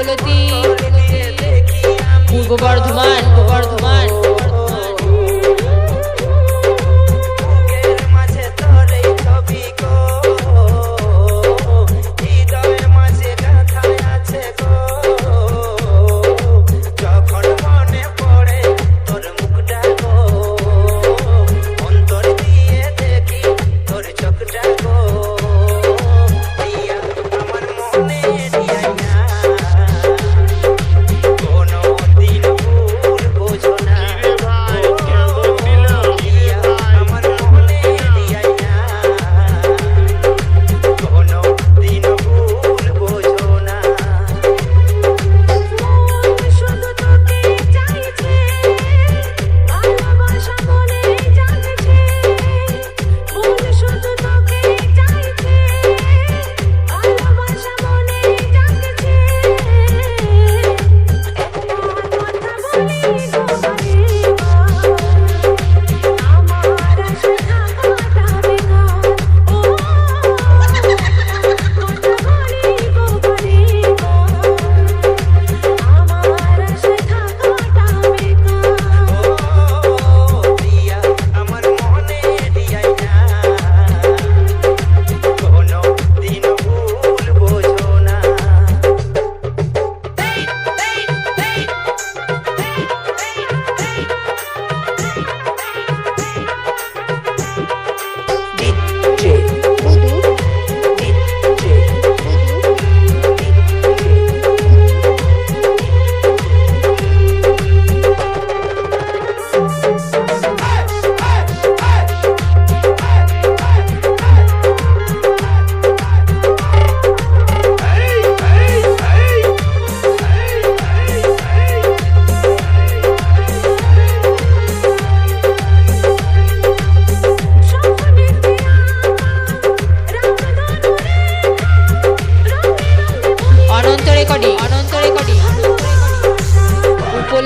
বলতি। Purba Bardhaman Bardhaman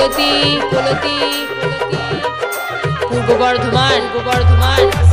Kulti Kulti Purba Bardhaman Purba Bardhaman.